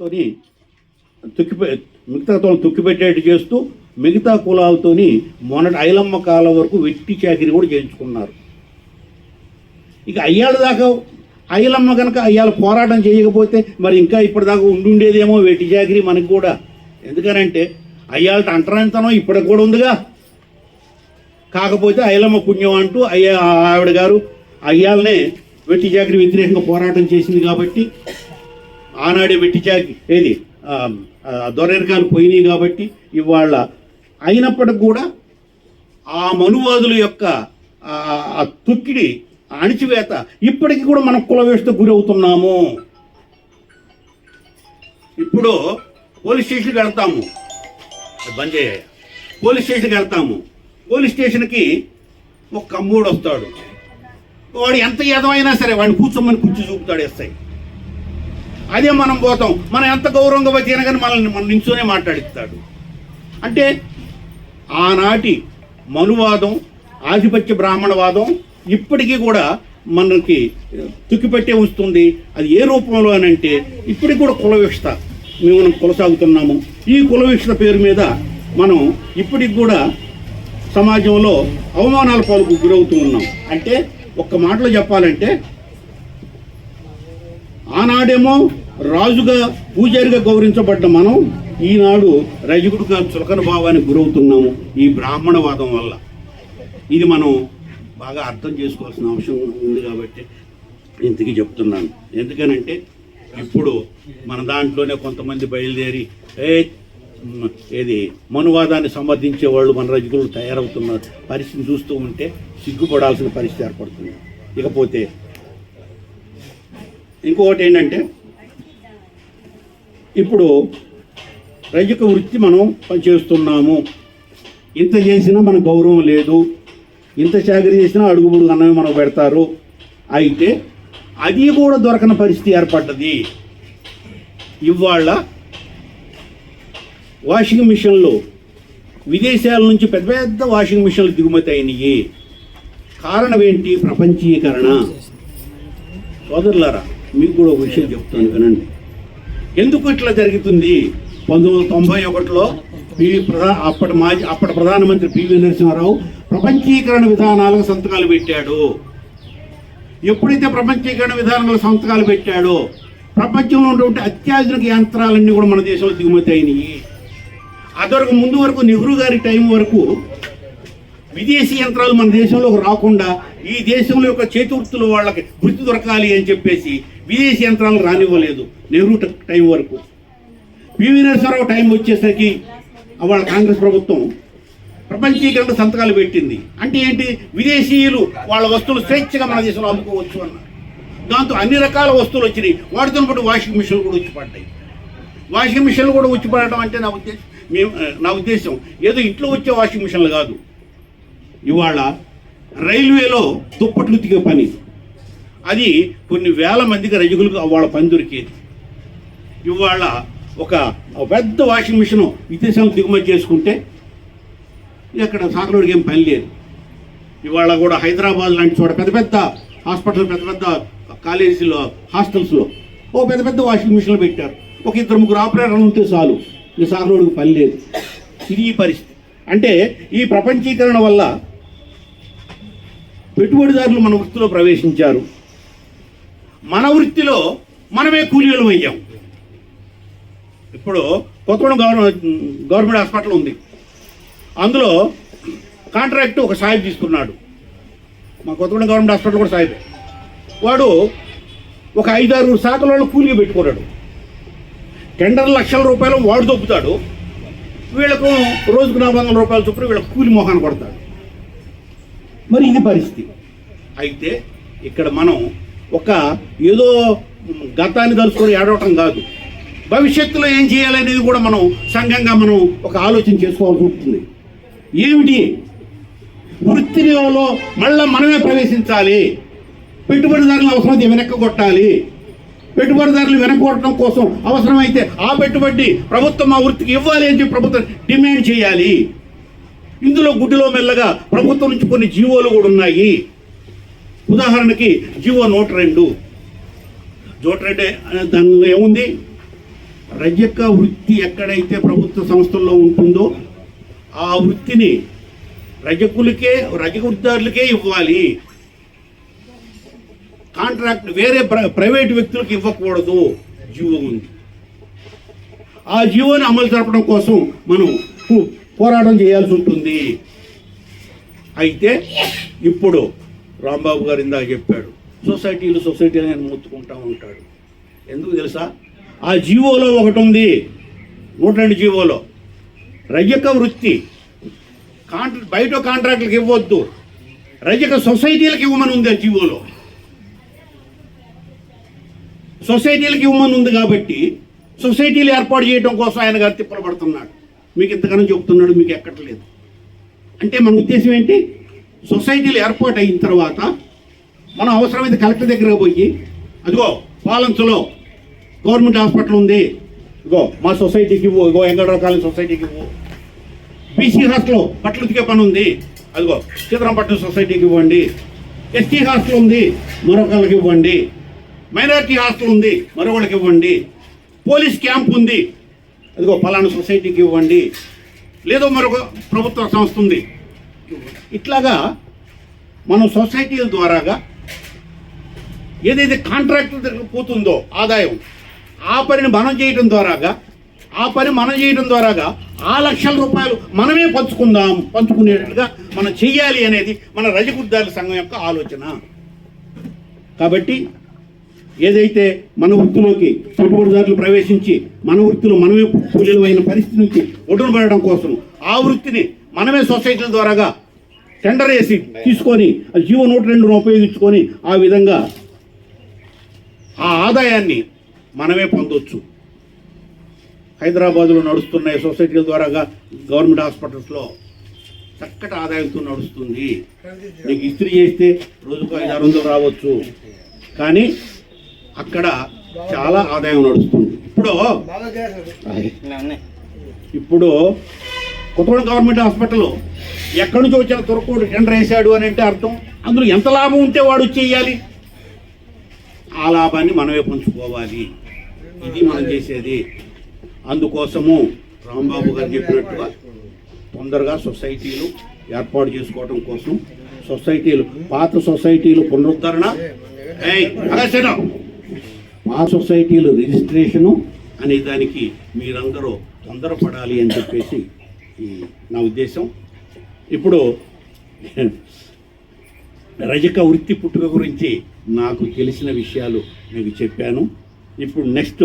తోని తొక్కిపె మిగతా తోని తొక్కిపెట్టేట్టు చేస్తూ మిగతా కులాలతోని మొన్నటి ఐలమ్మ కాలం వరకు వెట్టి చాకిరి కూడా చేయించుకున్నారు. ఇక అయ్యాళ్ళ దాకా అయ్యలమ్మ కనుక అయ్యాల పోరాటం చేయకపోతే మరి ఇంకా ఇప్పటిదాకా ఉండుండేదేమో వెట్టి చాకిరి మనకి కూడా. ఎందుకనంటే అయ్యాళ్ళ అంటరానితనం ఇప్పటికి కూడా ఉందిగా. కాకపోతే అయ్యలమ్మ పుణ్యం అంటూ అయ్యా ఆవిడ గారు అయ్యాలనే వెట్టి చాకిరి వ్యతిరేకంగా పోరాటం చేసింది కాబట్టి ఆనాడే వెట్టి ఏది? ఆ, దొరెరకాలు పోయినాయి కాబట్టి ఇవాళ అయినప్పటికి కూడా ఆ మనువాదుల యొక్క ఆ తొక్కిడి అణిచివేత ఇప్పటికీ కూడా మనం కులవేషతో గురవుతున్నాము. ఇప్పుడు పోలీస్ స్టేషన్కి వెళ్తాము. బంద్ చేయ పోలీస్ స్టేషన్కి వెళ్తాము. పోలీస్ స్టేషన్కి ఒక కమ్ముడు వస్తాడు. వాడు ఎంత ఎదవైనా సరే వాడిని కూర్చోమని కూర్చో చూపుతాడు ఎస్ఐ. అదే మనం పోతాం. మనం ఎంత గౌరవంగా వచ్చినా కానీ మనల్ని మన నించునే మాట్లాడిస్తాడు. అంటే ఆనాటి మనువాదం ఆధిపత్య బ్రాహ్మణవాదం ఇప్పటికీ కూడా మనకి తుక్కిపెట్టే వస్తుంది. అది ఏ రూపంలో అని అంటే ఇప్పటికి కూడా కులవిష్ట మేము మనం కొనసాగుతున్నాము. ఈ కులవిష్ట పేరు మీద మనం ఇప్పటికి కూడా సమాజంలో అవమానాల పాలకు గురవుతూ ఉన్నాం. అంటే ఒక్క మాటలో చెప్పాలంటే ఆనాడేమో రాజుగా పూజారిగా గౌరవించబడ్డ మనం ఈనాడు రజకుడుగా చులకన భావానికి గురవుతున్నాము ఈ బ్రాహ్మణవాదం వల్ల. ఇది మనం బాగా అర్థం చేసుకోవాల్సిన అవసరం ఉంది కాబట్టి ఇంతకీ చెప్తున్నాను. ఎందుకనంటే ఇప్పుడు మన దాంట్లోనే కొంతమంది బయలుదేరి ఏ ఏది మనువాదాన్ని సమర్థించే వాళ్ళు మన రజకులు తయారవుతున్న పరిస్థితిని చూస్తూ ఉంటే సిగ్గుపడాల్సిన పరిస్థితి ఏర్పడుతుంది. ఇకపోతే ఇంకొకటి ఏంటంటే ఇప్పుడు రజక వృత్తి మనం పనిచేస్తున్నాము ఇంత చేసినా మన గౌరవం లేదు. ఇంత చాకరీ చేసినా అడుగుబుడు అన్నవి మనకు పెడతారు. అయితే అది కూడా దొరకని పరిస్థితి ఏర్పడ్డది. ఇవాళ వాషింగ్ మిషన్లు విదేశాల నుంచి పెద్ద పెద్ద వాషింగ్ మిషన్లు దిగుమతి అయినాయి. కారణం ఏంటి? ప్రపంచీకరణ. సోదరులారా మీకు కూడా ఒక విషయం చెప్తాను వినండి. ఎందుకు ఇట్లా జరుగుతుంది? పంతొమ్మిది వందల తొంభై ఒకటిలో పివి ప్రధా అప్పటి మాజీ అప్పటి ప్రధానమంత్రి పివి నరసింహారావు ప్రపంచీకరణ విధానాలకు సంతకాలు పెట్టాడు. ఎప్పుడైతే ప్రపంచీకరణ విధానాలకు సంతకాలు పెట్టాడో ప్రపంచంలో ఉన్నటువంటి అత్యాధునిక యంత్రాలన్నీ కూడా మన దేశంలో దిగుమతి అయినాయి. అదొరకు ముందు వరకు నెహ్రూ గారి టైం వరకు విదేశీ యంత్రాలు మన దేశంలోకి రాకుండా ఈ దేశంలో యొక్క చేతుర్తులు వాళ్ళకి వృత్తి దొరకాలి అని చెప్పేసి విదేశీ యంత్రాలు రానివ్వలేదు నెహ్రూ టైం వరకు. పివి నరసింహరావు టైం వచ్చేసరికి వాళ్ళ కాంగ్రెస్ ప్రభుత్వం ప్రపంచీకరణ సంతకాలు పెట్టింది. అంటే ఏంటి? విదేశీయులు వాళ్ళ వస్తువులు స్వేచ్ఛగా మన దేశంలో అమ్ముకోవచ్చు అన్న దాంతో అన్ని రకాల వస్తువులు వచ్చినాయి. వాటితో పాటు వాషింగ్ మిషన్లు కూడా వచ్చి పడ్డాయి వాషింగ్ మిషన్లు కూడా వచ్చి పడటం అంటే నా ఉద్దేశం మేము నా ఉద్దేశం ఏదో ఇంట్లో వచ్చే వాషింగ్ మిషన్లు కాదు. ఇవాళ రైల్వేలో దుప్పట్లు ఉతికే పని. అది కొన్ని వేల మందికి రజకులకు వాళ్ళ పని దొరికేది. ఇవాళ ఒక పెద్ద వాషింగ్ మిషన్ విదేశాలకు దిగుమతి చేసుకుంటే ఇక్కడ సాకలోడికి ఏం పని లేదు. ఇవాళ కూడా హైదరాబాద్ లాంటి చోట పెద్ద పెద్ద హాస్పిటల్ పెద్ద పెద్ద కాలేజీలో హాస్టల్స్లో ఓ పెద్ద పెద్ద వాషింగ్ మిషన్లు పెట్టారు. ఒక ఇద్దరు ముగ్గురు ఆపరేటర్లు ఉంటే చాలు. ఈ సాకలోడికి పని లేదు. ఇది ఈ పరిస్థితి. అంటే ఈ ప్రపంచీకరణ వల్ల పెట్టుబడిదారులు మన వృత్తిలో ప్రవేశించారు. మన వృత్తిలో మనమే కూలీలు అయ్యాం ఇప్పుడు కొత్తగూడెం గవర్నమెంట్ గవర్నమెంట్ హాస్పిటల్ ఉంది. అందులో కాంట్రాక్ట్ ఒక సాహిబ్ తీసుకున్నాడు. మా కొత్తగూడెం గవర్నమెంట్ హాస్పిటల్ కూడా సాహిబే. వాడు ఒక ఐదారు శాతంలో కూలీగా పెట్టుకున్నాడు. టెండర్ లక్షల రూపాయలు వాడు దొబ్బుతాడు వీళ్ళకు రోజుకు నాలుగు వందల రూపాయలు చొప్పున వీళ్ళకి కూలి మొహాన్ని కొడతాడు. మరి ఇది పరిస్థితి. అయితే ఇక్కడ మనం ఒక ఏదో గతాన్ని తలుచుకొని ఏడవటం కాదు. భవిష్యత్తులో ఏం చేయాలనేది కూడా మనం సంఘంగా మనం ఒక ఆలోచన చేసుకోవాల్సి ఉంటుంది ఏమిటి? వృత్తిలో మళ్ళీ మనమే ప్రవేశించాలి. పెట్టుబడిదారులు అవసరమైతే వెనక్కి కొట్టాలి. పెట్టుబడిదారులు వెనక్కొట్టడం కోసం అవసరమైతే ఆ పెట్టుబడి ప్రభుత్వం ఆ వృత్తికి ఇవ్వాలి అని చెప్పి ప్రభుత్వం డిమాండ్ చేయాలి. ఇందులో గుడ్డిలో మెల్లగా ప్రభుత్వం నుంచి కొన్ని జీవోలు కూడా ఉన్నాయి. ఉదాహరణకి జీవో నూట రెండు. నూట రెండు దానిలో ఏముంది? రజక వృత్తి ఎక్కడైతే ప్రభుత్వ సంస్థల్లో ఉంటుందో ఆ వృత్తిని రజకులకే రజక వృత్తిదారులకే ఇవ్వాలి. కాంట్రాక్ట్ వేరే ప్ర- ప్రైవేట్ వ్యక్తులకు ఇవ్వకూడదు. జీవో ఉంది. ఆ జీవోని అమలు జరపడం కోసం మనం పోరాటం చేయాల్సి ఉంటుంది. అయితే ఇప్పుడు రాంబాబు గారు ఇందాక చెప్పాడు సొసైటీలు సొసైటీలు నేను మొత్తుకుంటా ఉంటాడు. ఎందుకు తెలుసా? ఆ జీవోలో ఒకటి ఉంది. నూట రెండు జీవోలో. రజక వృత్తి. కాంట్రా బయట కాంట్రాక్టులకు ఇవ్వద్దు. రజక సొసైటీలకు ఇవ్వమని ఉంది ఆ జీవోలో. సొసైటీలకు ఇవ్వమని ఉంది కాబట్టి సొసైటీలు ఏర్పాటు చేయడం కోసం ఆయన గారు తిప్పలు పడుతున్నాడు. మీకు ఇంతకన్నా చెబుతున్నాడు మీకు ఎక్కట్లేదు. అంటే మన ఉద్దేశం ఏంటి? సొసైటీలు ఏర్పాటు అయిన తర్వాత మనం అవసరమైతే కలెక్టర్ దగ్గర పోయి అదిగో పాలన్స్లో గవర్నమెంట్ హాస్పిటల్ ఉంది. ఇగో మా సొసైటీకి ఇవ్వు ఇగో ఎంగళరావు కాలేజ్ సొసైటీకి ఇవ్వు. బీసీ హాస్టల్ బట్టలు ఉతికే పని ఉంది. అదిగో సీతారాంపట్నం సొసైటీకి ఇవ్వండి. ఎస్టీ హాస్టల్ ఉంది మరొకళ్ళకి ఇవ్వండి. మైనారిటీ హాస్టల్ ఉంది మరొకళ్ళకి ఇవ్వండి. పోలీస్ క్యాంప్ ఉంది అదిగో పలానా సొసైటీకి ఇవ్వండి. లేదో మరొక ప్రభుత్వ సంస్థ ఉంది. ఇట్లాగా మనం సొసైటీల ద్వారాగా ఏదైతే కాంట్రాక్టుల దగ్గర పోతుందో ఆదాయం ఆ పనిని మనం చేయడం ద్వారాగా ఆ పని మనం చేయడం ద్వారాగా ఆ లక్షల రూపాయలు మనమే పంచుకుందాం పంచుకునేటట్టుగా మనం చెయ్యాలి అనేది మన రజగుద్దారుల సంఘం యొక్క ఆలోచన. కాబట్టి ఏదైతే మన వృత్తిలోకి పెట్టుబడిదారులు ప్రవేశించి మన వృత్తిలో మనమే కూలీలు అయిన పరిస్థితి నుంచి ఒడ్డున పడడం కోసం ఆ వృత్తిని మనమే సొసైటీల ద్వారాగా టెండర్ వేసి తీసుకొని ఆ జీవో నూట రెండును ఉపయోగించుకొని ఆ విధంగా ఆ ఆదాయాన్ని మనమే పొందొచ్చు. హైదరాబాదులో నడుస్తున్న సొసైటీల ద్వారాగా గవర్నమెంట్ హాస్పిటల్స్లో చక్కటి ఆదాయంతో నడుస్తుంది. నీకు ఇస్త్రీ చేస్తే రోజుకు ఐదు ఆరు వందలు రావచ్చు. కానీ అక్కడ చాలా ఆదాయం నడుస్తుంది. ఇప్పుడు ఇప్పుడు కొత్తగూడెం గవర్నమెంట్ హాస్పిటల్ ఎక్కడి నుంచి వచ్చిన తురకోడు టెండర్ వేశాడు అని అంటే అర్థం. అందులో ఎంత లాభం ఉంటే వాడు చేయాలి? ఆ లాభాన్ని మనమే పంచుకోవాలి. ఇది మనం చేసేది. అందుకోసము రాంబాబు గారు చెప్పినట్టుగా తొందరగా సొసైటీలు ఏర్పాటు చేసుకోవడం కోసం సొసైటీలు పాత సొసైటీలు పునరుద్ధరణ. ఏయ్, మా సొసైటీలు రిజిస్ట్రేషను అనే దానికి మీరందరూ తొందరపడాలి అని చెప్పేసి నా ఉద్దేశం. ఇప్పుడు రజక వృత్తి పుట్టుక గురించి నాకు తెలిసిన విషయాలు మీకు చెప్పాను. ఇప్పుడు నెక్స్ట్